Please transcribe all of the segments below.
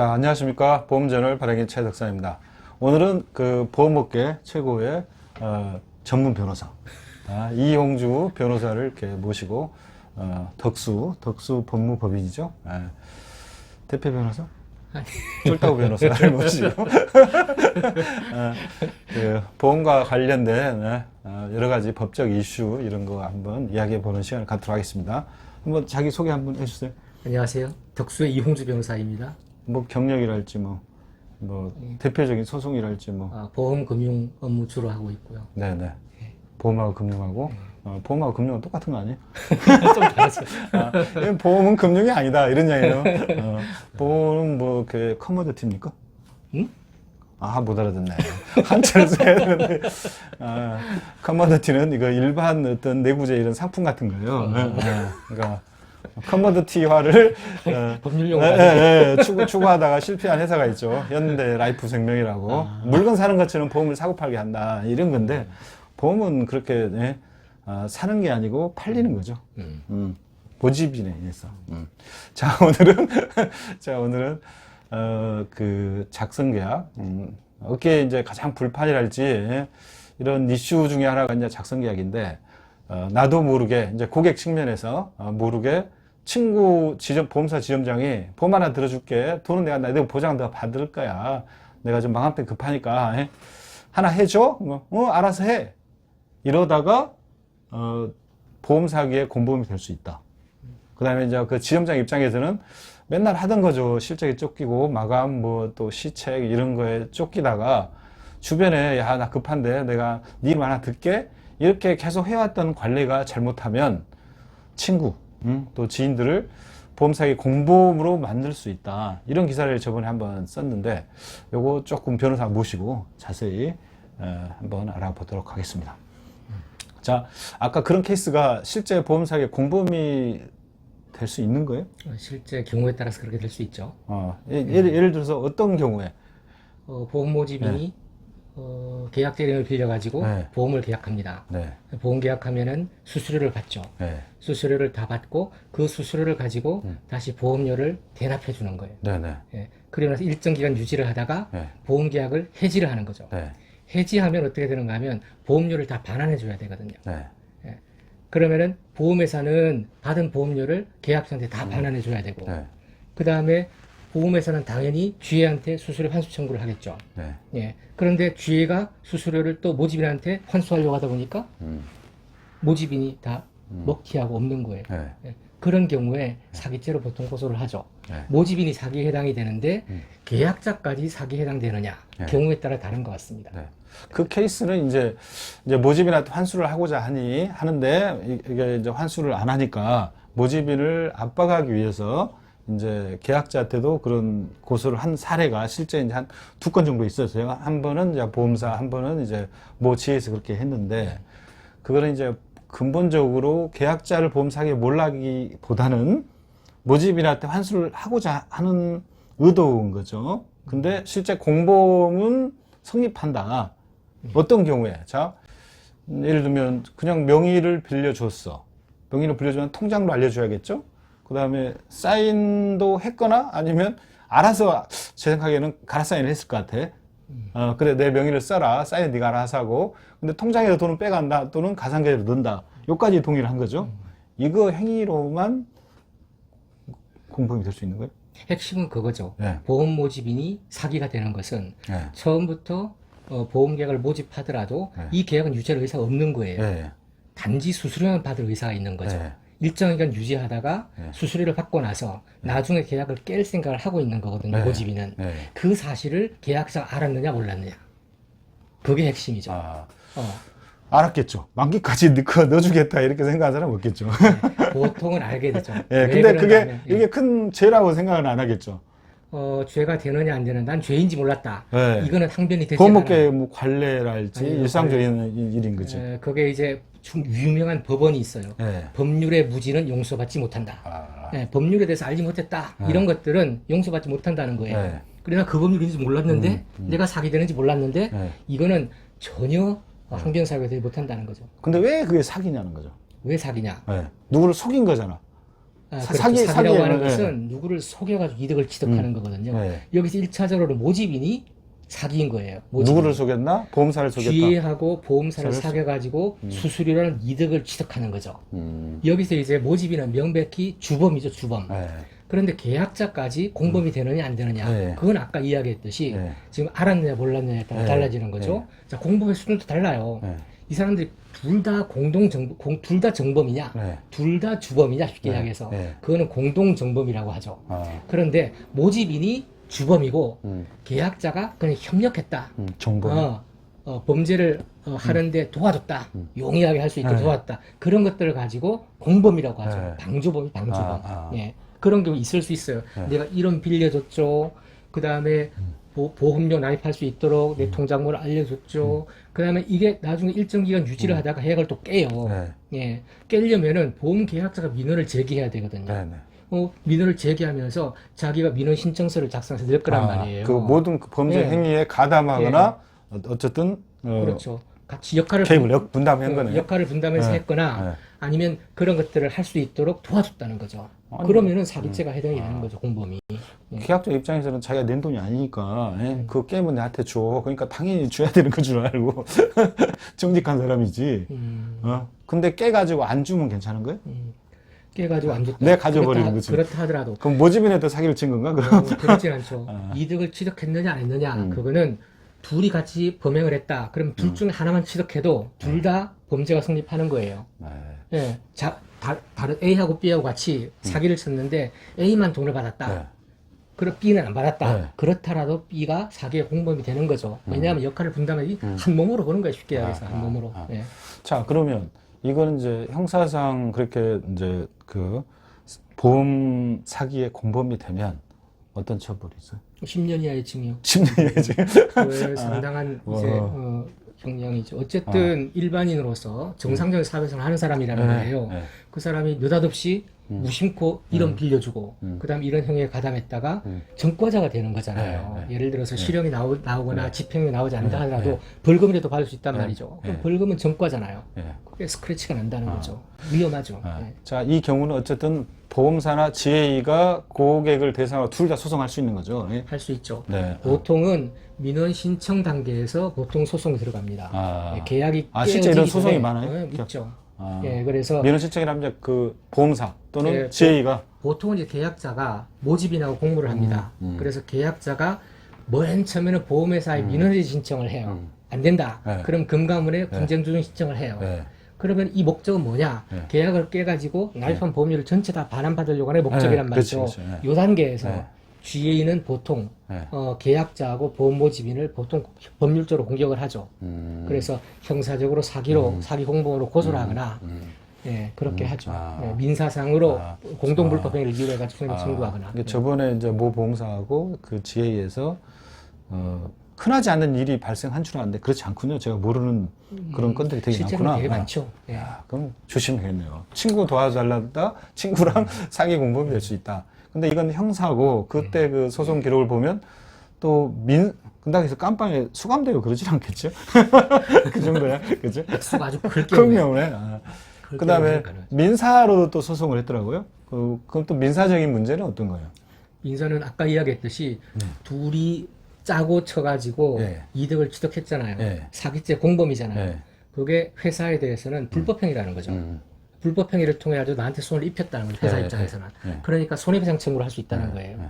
자, 안녕하십니까. 보험저널 발행인 최덕사입니다. 오늘은 그 보험업계 최고의 어, 전문 변호사, 아, 이용주 변호사를 이렇게 모시고, 어, 덕수, 덕수 법무법인이죠. 예. 대표 변호사? 쫄따구 변호사를 모시고, 어, 그 보험과 관련된 예, 어, 여러 가지 법적 이슈 이런 거 한번 이야기해 보는 시간을 갖도록 하겠습니다. 한번 자기 소개 한번 해주세요. 안녕하세요. 덕수의 이홍주 변호사입니다. 뭐 경력이랄지 뭐, 뭐 대표적인 소송이랄지 뭐 아, 보험 금융 업무 주로 하고 있고요. 네네 보험하고 금융하고 어, 보험하고 금융은 똑같은 거 아니에요? 좀 다르죠. 아, 보험은 금융이 아니다 이런 이야기예요. 어, 보험은 뭐그 커머디티입니까? 응? 아, 못 알아듣네. 한자를 써야 되는데. 아, 커머디티는 이거 일반 어떤 내구재 이런 상품 같은 거예요. 예, 예. 그러니까 커머디티화를 어, 법률 용어 예, 예, 예. 추구, 추구하다가 실패한 회사가 있죠. 현대 라이프 생명이라고. 물건 사는 것처럼 보험을 사고 팔게 한다. 이런 건데, 보험은 그렇게, 예, 아, 사는 게 아니고 팔리는 거죠. 음. 음. 모집인에 의해서. 음. 자, 오늘은, 자, 오늘은, 어, 그, 작성 계약. 음, 어깨 이제 가장 불판이랄지, 예, 이런 이슈 중에 하나가 이제 작성 계약인데, 어, 나도 모르게, 이제 고객 측면에서, 어, 모르게, 친구 지점, 보험사 지점장이 보험 하나 들어줄게. 돈은 내가, 내가 보장 더 받을 거야. 내가 좀 망한 때 급하니까, 예. 하나 해줘? 뭐, 어, 알아서 해. 이러다가, 어, 보험 사기에 공범이 될 수 있다. 그 다음에 이제 그 지점장 입장에서는 맨날 하던 거죠. 실적에 쫓기고 마감 뭐 또 시책 이런 거에 쫓기다가 주변에 야 나 급한데 내가 네일 하나 듣게 이렇게 계속 해왔던 관리가 잘못하면 친구 응? 또 지인들을 보험사기 공범으로 만들 수 있다. 이런 기사를 저번에 한번 썼는데 요거 조금 변호사 모시고 자세히 어, 한번 알아보도록 하겠습니다. 자, 아까 그런 케이스가 실제 보험사기에 공범이 될 수 있는 거예요? 어, 실제 경우에 따라서 그렇게 될 수 있죠. 어, 예- 예를, 예를 들어서 어떤 경우에? 어, 보험 모집인이 어, 계약 대리를 빌려가지고 네. 보험을 계약합니다. 네, 보험 계약하면은 수수료를 받죠. 네, 수수료를 다 받고 그 수수료를 가지고 다시 보험료를 대납해 주는 거예요. 네, 네, 예. 그리고 나서 일정 기간 유지를 하다가 네, 보험 계약을 해지를 하는 거죠. 네, 해지하면 어떻게 되는가 하면 보험료를 다 반환해 줘야 되거든요. 네, 그러면은 보험회사는 받은 보험료를 계약자한테 다 반환해 줘야 되고 네, 그 다음에 보험회사는 당연히 GA한테 수수료 환수 청구를 하겠죠. 네, 예. 그런데 GA가 수수료를 또 모집인한테 환수하려고 하다 보니까 음, 모집인이 다 먹튀하고 없는 거예요. 네, 예. 그런 경우에 사기죄로 보통 고소를 하죠. 네. 모집인이 사기에 해당이 되는데 음. 계약자까지 사기에 해당되느냐 네. 경우에 따라 다른 것 같습니다. 네. 그 케이스는 이제, 이제 모집인한테 환수를 하고자 하니, 하는데, 이- 이게 이제 환수를 안 하니까, 모집인을 압박하기 위해서, 이제 계약자한테도 그런 고소를 한 사례가 실제 이제 한 두 건 정도 있었어요. 한 번은 이제 보험사, 한 번은 이제 모 지에서 그렇게 했는데, 그거는 이제 근본적으로 계약자를 보험 사기에 몰라기보다는 모집인한테 환수를 하고자 하는 의도인 거죠. 근데 실제 공범은 성립한다. 어떤 경우에? 자, 음, 예를 들면 그냥 명의를 빌려줬어. 명의를 빌려주면 통장로 알려줘야겠죠? 그 다음에 사인도 했거나 아니면 알아서 제 생각에는 가라 사인을 했을 것 같아. 어, 그래, 내 명의를 써라. 사인 네가 알아서 하고. 근데 통장에서 돈은 빼간다. 또는 가상계좌로 넣는다. 요까지 동의를 한 거죠. 이거 행위로만 공범이 될 수 있는 거예요? 핵심은 그거죠. 네. 보험 모집인이 사기가 되는 것은 네. 처음부터 어, 보험 계약을 모집하더라도 네. 이 계약은 유지할 의사가 없는 거예요. 네. 단지 수수료만 받을 의사가 있는 거죠. 네. 일정 기간 유지하다가 네. 수수료를 받고 나서 나중에 계약을 깰 생각을 하고 있는 거거든요. 네. 모집인은 네. 그 사실을 계약자가 알았느냐 몰랐느냐. 그게 핵심이죠. 아, 어, 알았겠죠. 만기까지 넣고 넣어주겠다 이렇게 생각하는 사람 없겠죠. 네. 보통은 알게 되죠. 예, 왜 근데 그게 하면, 예. 이게 큰 죄라고 생각은 안 하겠죠. 어, 죄가 되느냐 안 되느냐 난 죄인지 몰랐다. 네. 이거는 항변이 되지 보험업계 않아요. 뭐 관례랄지 아니, 일상적인 일- 일인 거지. 에, 그게 이제 중- 유명한 법원이 있어요. 예. 법률의 무지는 용서받지 못한다. 아, 예, 법률에 대해서 알지 못했다. 이런 것들은 용서받지 못한다는 거예요. 네. 그러나 그 법률인지 몰랐는데 음, 음. 내가 사기되는지 몰랐는데 네. 이거는 전혀 항변 사유가 되지 못한다는 거죠. 근데 왜 그게 사기냐는 거죠. 왜 사기냐? 예. 누구를 속인 거잖아. 아, 사- 그렇죠. 사기- 사기라고 사기예요. 하는 네. 것은 누구를 속여가지고 이득을 취득하는 거거든요. 네. 여기서 1차적으로 모집인이 사기인 거예요. 모집인. 누구를 속였나? 보험사를 속였다. 기회하고 보험사를 사를 사겨가지고 수수료라는 이득을 취득하는 거죠. 음. 여기서 이제 모집인은 명백히 주범이죠, 주범. 네. 그런데 계약자까지 공범이 되느냐 안 되느냐 네. 그건 아까 이야기했듯이 네. 지금 알았느냐 몰랐느냐에 따라 네. 달라지는 거죠. 자 공범의 수준도 달라요. 네. 이 사람들이 둘 다 공동 정둘다 정범이냐, 네. 둘 다 주범이냐 쉽게 네. 이야기해서 네. 그거는 공동 정범이라고 하죠. 아. 그런데 모집인이 주범이고 음. 계약자가 그냥 협력했다. 음. 정보. 어, 어, 범죄를 어, 하는데 도와줬다. 용이하게 할 수 있게 음. 네. 도왔다. 그런 것들을 가지고 공범이라고 하죠. 네. 방주범이 방주범. 아, 아. 예. 그런 경우 있을 수 있어요. 네. 음. 내가 이런 빌려줬죠. 그 다음에 보, 보험료 나입할 수 있도록 내 통장번호 알려줬죠. 그 다음에 이게 나중에 일정 기간 유지를 하다가 계약을 또 깨요. 음. 네. 예. 깨려면은 보험 계약자가 민원을 제기해야 되거든요. 네. 네. 어, 민원을 제기하면서 자기가 민원 신청서를 작성해서 낼 거란 말이에요. 그 모든 그 범죄 네. 행위에 가담하거나 어- 어쨌든 어, 그렇죠. 같이 역할을 개입을 역 분담한 그 거네요. 역할을 분담해서 네. 했거나 네. 아니면 그런 것들을 할 수 있도록 도와줬다는 거죠. 아니, 음. 그러면은 사기죄가 해당이 되는 거죠, 공범이. 예. 계약자 입장에서는 자기가 낸 돈이 아니니까 예? 음. 그 게임은 내한테 줘. 그러니까 당연히 줘야 되는 건줄 알고 정직한 사람이지. 음, 어? 근데 깨가지고 안 주면 괜찮은 거예요? 음. 깨가지고 안 줬다. 내 가져버리는 그렇다, 거지. 그렇다 하더라도 그럼 모집인한테 사기를 친 건가? 그럼? 어, 그렇진 않죠. 아. 이득을 취득했느냐 안 했느냐 음. 그거는 둘이 같이 범행을 했다. 그럼 둘 중에 하나만 취득해도 둘 다 범죄가 성립하는 거예요. 네. 예. 자, 다, 다른 A하고 B하고 같이 사기를 쳤는데 A만 돈을 받았다. 네. 그럼 B는 안 받았다. 네. 그렇다라도 B가 사기의 공범이 되는 거죠. 왜냐하면 역할을 분담하기 음. 한 몸으로 보는 거예요. 쉽게 얘기해서 아, 한 아, 몸으로. 아. 예. 자, 그러면 이거는 이제 형사상 그렇게 이제 그 보험 사기의 공범이 되면 어떤 처벌이 있어요? 10년 이하의 징역. 10년이에요, 지금. 그 상당한 와. 이제 어, 형량이죠. 어쨌든 일반인으로서 정상적인 사회생활 하는 사람이라는 네, 거예요. 네. 그 사람이 느닷없이 무심코 이런 빌려주고 음. 그다음 이런 형에 가담했다가 음. 전과자가 되는 거잖아요. 네, 네. 예를 들어서 실형이 나오, 나오 거나 네. 집행이 나오지 않는다 네, 하더라도 네. 벌금이라도 받을 수 있단 네, 말이죠. 그럼 네. 벌금은 전과잖아요. 예. 그게 스크래치가 난다는 아. 거죠. 위험하죠. 아, 네. 자, 이 경우는 어쨌든 보험사나 지혜이가 고객을 대상으로 둘 다 소송할 수 있는 거죠. 예? 할 수 있죠. 네. 보통은 민원 신청 단계에서 보통 소송이 들어갑니다. 아. 예, 계약이 아, 실제 이런 깨어지기 소송이 전에, 많아요? 네, 계약- 있죠. 아. 예, 그래서 민원 신청이라면 이제 그 보험사 또는 예, 지혜이가 보통은 이제 계약자가 모집인하고 공모를 합니다. 음, 음. 그래서 계약자가 맨 처음에는 보험회사에 민원을 신청을 해요. 음. 안 된다. 네. 그럼 금감원에 분쟁조정 신청을 해요. 네. 그러면 이 목적은 뭐냐? 네. 계약을 깨가지고 나이판 보험료를 전체 다 반환받으려고 하는 목적이란 네, 말이죠. 그렇죠, 그렇죠. 네. 요 단계에서 네. GA는 보통 네. 어, 계약자하고 보험 모집인을 보통 법률적으로 공격을 하죠. 음. 그래서 형사적으로 사기로 사기 공범으로 고소를 하거나 음. 예, 그렇게 하죠. 아. 예, 민사상으로 아. 공동불법행위를 이유해 가지고 손해배상 아, 청구하거나. 이게 저번에 이제 모 보험사하고 그 지혜이에서 어, 흔하지 않은 일이 발생한 줄 알았는데 그렇지 않군요. 제가 모르는 그런 건들이 되게 음, 많구나. 되게 아. 많죠. 예. 야, 그럼 조심해야겠네요. 친구 도와달라다 친구랑 사기 공범이 될 수 있다. 근데 이건 형사고 그때 음. 그 소송 기록을 보면 또 민, 근당에서 깜빵에 수감되고 그러진 않겠죠? 그 정도야. 그죠? 수가 아주 클 그런 경우에. 경우네. 아. 그럴 그 다음에 경우에 가능하죠. 민사로 또 소송을 했더라고요. 그, 그럼 또 민사적인 문제는 어떤 거예요? 민사는 아까 이야기했듯이 둘이 짜고 쳐가지고 예. 이득을 취득했잖아요. 예. 사기죄 공범이잖아요. 예. 그게 회사에 대해서는 불법행위라는 거죠. 음. 불법 행위를 통해 가지고 나한테 손을 입혔다는 거죠. 회사 예, 입장에서는. 예, 예. 그러니까 손해배상 청구를 할 수 있다는 예, 거예요. 예.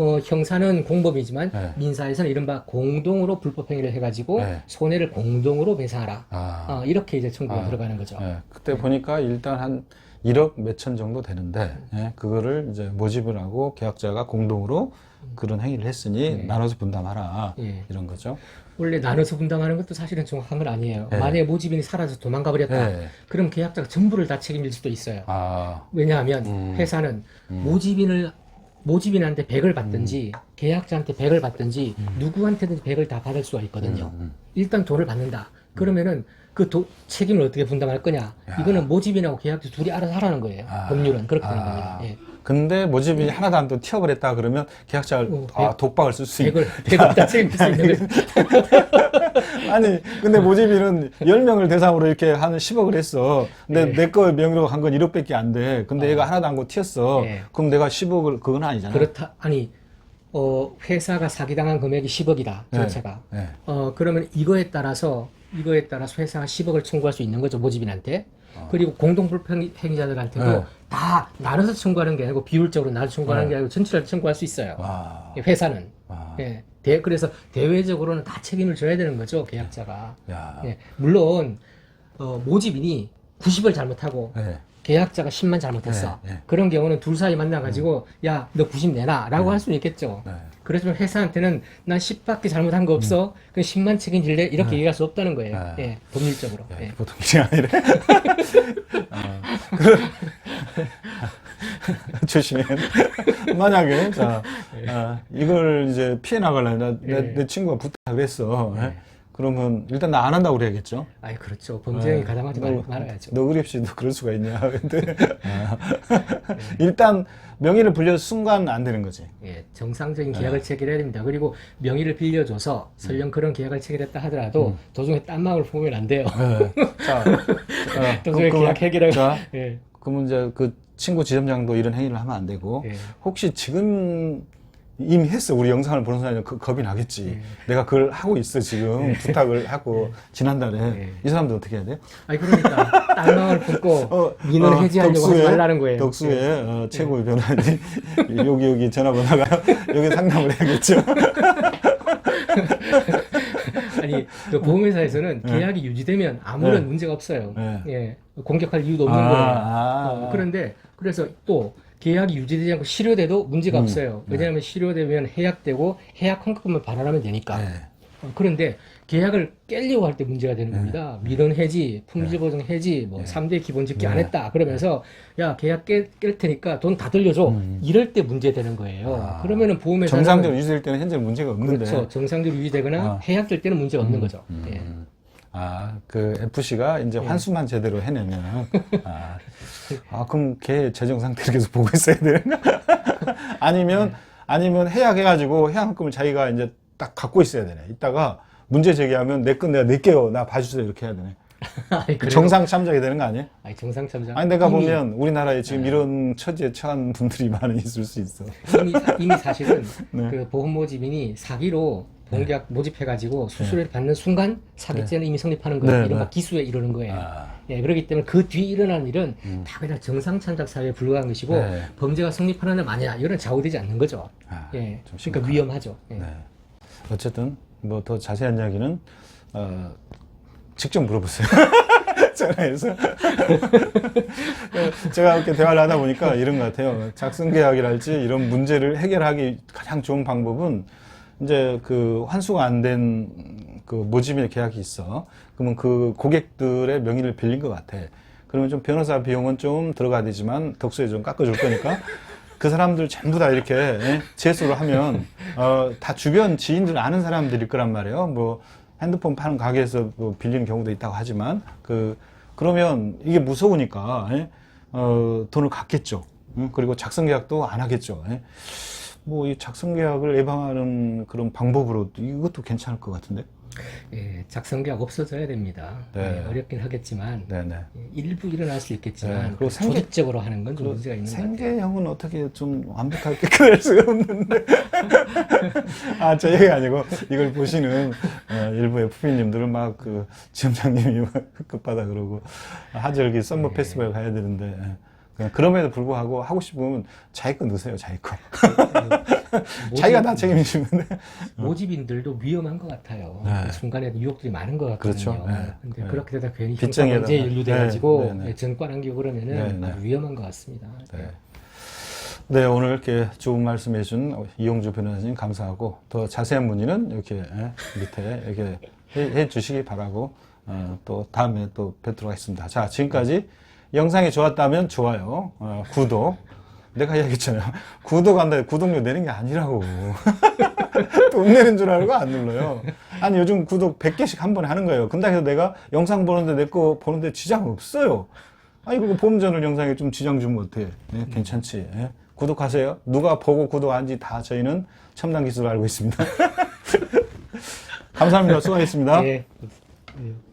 어, 형사는 공범이지만 예. 민사에서는 이른바 공동으로 불법 행위를 해가지고 예. 손해를 공동으로 배상하라. 아. 어, 이렇게 이제 청구가 아. 들어가는 거죠. 예, 그때 보니까 일단 한 1억 몇천 정도 되는데, 예, 그거를 이제 모집을 하고 계약자가 공동으로 그런 행위를 했으니 네. 나눠서 분담하라. 예. 이런 거죠. 원래 나눠서 분담하는 것도 사실은 정확한 건 아니에요. 예. 만약에 모집인이 사라져 도망가 버렸다. 예. 그럼 계약자가 전부를 다 책임질 수도 있어요. 아, 왜냐하면 음. 회사는 모집인을 모집인한테 100을 받든지 음. 계약자한테 100을 받든지 누구한테든지 100을 다 받을 수가 있거든요. 음, 일단 돈을 받는다. 그러면은 그 도- 책임을 어떻게 분담할 거냐? 이거는 모집인하고 계약자 둘이 알아서 하라는 거예요. 아. 법률은 그렇게 되는 아. 겁니다. 예. 근데 모집이 하나도 안또 튀어버렸다 그러면 계약자가 어, 아, 백- 독박을 쓸 수 있는. 100을 100을 다 책임질 수 있는. 아니, 근데 모집인은 10명을 대상으로 이렇게 하는 10억을 했어. 근데 네. 내거 명의로 한 건 1억밖에 안 돼. 근데 얘가 하나도 안고 튀었어. 네. 그럼 내가 10억을, 그건 아니잖아. 그렇다. 아니 어 회사가 사기당한 금액이 10억이다. 네. 전체가. 네. 어 그러면 이거에 따라서 이거에 따라서 회사가 10억을 청구할 수 있는 거죠 모집인한테. 그리고 공동불평행자들한테도 아. 네. 다 나눠서 청구하는 게 아니고 비율적으로 나눠서 청구하는 네. 게 아니고 전체를 청구할 수 있어요. 와. 회사는. 와. 예. 대, 그래서 대외적으로는 다 책임을 져야 되는 거죠 계약자가. 야. 예. 물론 어, 모집인이 90을 잘못하고 네. 계약자가 10만 잘못했어. 네, 네. 그런 경우는 둘 사이 만나가지고 야 너 90 내놔 라고 할 수는 있겠죠. 네. 그렇지만 회사한테는 난 10밖에 잘못한 거 없어. 그 10만 책임질래? 이렇게 얘기할 수 없다는 거예요. 음. 네. 예, 법률적으로. 야, 예. 보통 일이 아니래. 어, 그- 조심해. 만약에, 자, 아, 이걸 이제 피해 나가려면, 나, 내, 예. 내 친구가 부탁을 했어. 예? 네. 그러면 일단 나 안 한다고 그래야겠죠. 아이 그렇죠. 범죄행위 네. 가담하지 너- 말, 말아야죠. 너 그립시도 그럴 수가 있냐. 근데, 아, 일단 명의를 빌려 순간 안 되는 거지. 예, 정상적인 네. 계약을 체결해야 됩니다. 그리고 명의를 빌려줘서 설령 그런 계약을 체결했다 하더라도 음. 도중에 딴 마음을 보면 안 돼요. 네. 자, 자, 도중에 그- 계약 해결을. 자, 예, 그러면 이제 그 친구 지점장도 이런 행위를 하면 안 되고 예. 혹시 지금 이미 했어 우리 영상을 보는 사람이 그 겁이 나겠지 예. 내가 그걸 하고 있어 지금 부탁을 하고 지난달에 예. 이 사람들 어떻게 해야 돼? 아니 그러니까 딴 마음을 품고 어, 민원을 어, 해지하려고 하지 말라는 거예요. 덕수의 예. 어, 최고의 변호사님 여기 여기 전화번호가 여기 상담을 해야겠죠. 아니 그 보험회사에서는 네. 계약이 유지되면 아무런 네. 문제가 없어요. 네. 예, 공격할 이유도 없는 아, 거예요. 아, 어, 아. 그런데 그래서 또 계약이 유지되지 않고 실효돼도 문제가 음, 없어요. 왜냐하면 실효되면 해약되고 해약 환급금을 반환하면 되니까. 네. 어, 그런데 계약을 깨려고 할 때 문제가 되는 겁니다. 민원 해지, 품질 보증 해지, 뭐 네. 삼 3대 기본 집계 안 네. 했다. 그러면서 야 계약 깰, 깰 테니까 돈 다 돌려줘. 음. 이럴 때 문제 되는 거예요. 아. 그러면은 보험회사는 정상적으로 유지될 때는 현재 문제가 없는데 그렇죠. 정상적으로 유지되거나 아. 해약될 때는 문제가 없는 거죠. 예. 음. 아, 그 FC가 이제 예. 환수만 제대로 해내면 아, 아 그럼 걔 재정 상태를 계속 보고 있어야 되는 거 아니면 아니면 해약 해가지고 해약금을 자기가 이제 딱 갖고 있어야 되네. 이따가 문제 제기하면 내 건 내가 낼게요. 나 봐주세요. 이렇게 해야 되네. 아니, 그래요? 정상 참작이 되는 거 아니에요? 아니, 정상 참작. 아니 내가 이미- 보면 우리나라에 지금 이런 처지에 처한 분들이 많이 있을 수 있어. 이미, 이미 사실은 네. 그 보험 모집인이 사기로 보험계약 모집해가지고 수수료를 받는 순간 사기죄는 이미 성립하는 거예요. 네, 이른바 네. 기수에 이르는 거예요. 아, 예, 그렇기 때문에 그 뒤 일어나는 일은 다 그냥 정상 참작 사회에 불과한 것이고 네. 범죄가 성립하는 일 아니야. 이런 좌우되지 않는 거죠. 아, 예, 좀 그러니까. 위험하죠. 예. 네. 어쨌든 뭐 더 자세한 이야기는 어, 직접 물어보세요. 전화해서 제가 이렇게 대화를 하다 보니까 이런 것 같아요. 작성 계약이랄지 이런 문제를 해결하기 가장 좋은 방법은 이제 그 환수가 안 된 그 모집인의 계약이 있어. 그러면 그 고객들의 명의를 빌린 것 같아. 그러면 좀 변호사 비용은 좀 들어가야 되지만 덕수에 좀 깎아줄 거니까 그 사람들 전부 다 이렇게 예, 제수를 하면 어, 다 주변 지인들 아는 사람들일 거란 말이에요. 뭐 핸드폰 파는 가게에서 뭐 빌리는 경우도 있다고 하지만 그 그러면 이게 무서우니까 예, 어, 돈을 갚겠죠. 응? 그리고 작성 계약도 안 하겠죠. 예. 뭐 이 작성 계약을 예방하는 그런 방법으로 이것도 괜찮을 것 같은데. 예, 작성 계약 없어져야 됩니다. 네. 예, 어렵긴 하겠지만 네네. 예, 일부 일어날 수 있겠지만 네, 그리고 생계- 조직적으로 하는 건 좀 문제가 있는 것 같아요. 생계형은 어떻게 좀 완벽하게 끝낼 수가 없는데. 아, 저 얘기 아니고, 이걸 보시는, 어, 일부 FP님들은 막 그, 지점장님이 막 급하다 그러고, 하절기 썸머 네. 페스티벌 가야 되는데, 예. 그럼에도 불구하고 하고 싶으면 자기 거 넣으세요, 자기 거. 자기가 다 책임지면 돼. 모집인들도 위험한 것 같아요. 그 네. 순간에 유혹들이 많은 것 같거든요. 그렇죠. 네. 근데 네. 그렇게 되다 괜히 빚쟁이에다가. 형사문제에 연루돼가지고 네, 네, 네. 전과 남기고 그러면은 네, 네. 위험한 것 같습니다. 네. 네, 오늘 이렇게 좋은 말씀 해준 이용주 변호사님 감사하고, 더 자세한 문의는 이렇게 예, 밑에 이렇게 해, 해 주시기 바라고, 어, 또 다음에 또 뵙도록 하겠습니다. 자, 지금까지 영상이 좋았다면 좋아요, 어, 구독. 내가 이야기했잖아요. 구독한다, 구독료 내는 게 아니라고. 돈 내는 줄 알고 안 눌러요. 아니, 요즘 구독 100개씩 한 번에 하는 거예요. 근데 해서 내가 영상 보는데 내 거 보는데 지장 없어요. 아니 그리고 보험 전원 영상에 좀 지장 주면 어때? 예, 괜찮지. 예? 구독하세요. 누가 보고 구독한지 다 저희는 첨단 기술을 알고 있습니다. 감사합니다. 수고하셨습니다. 예. 예.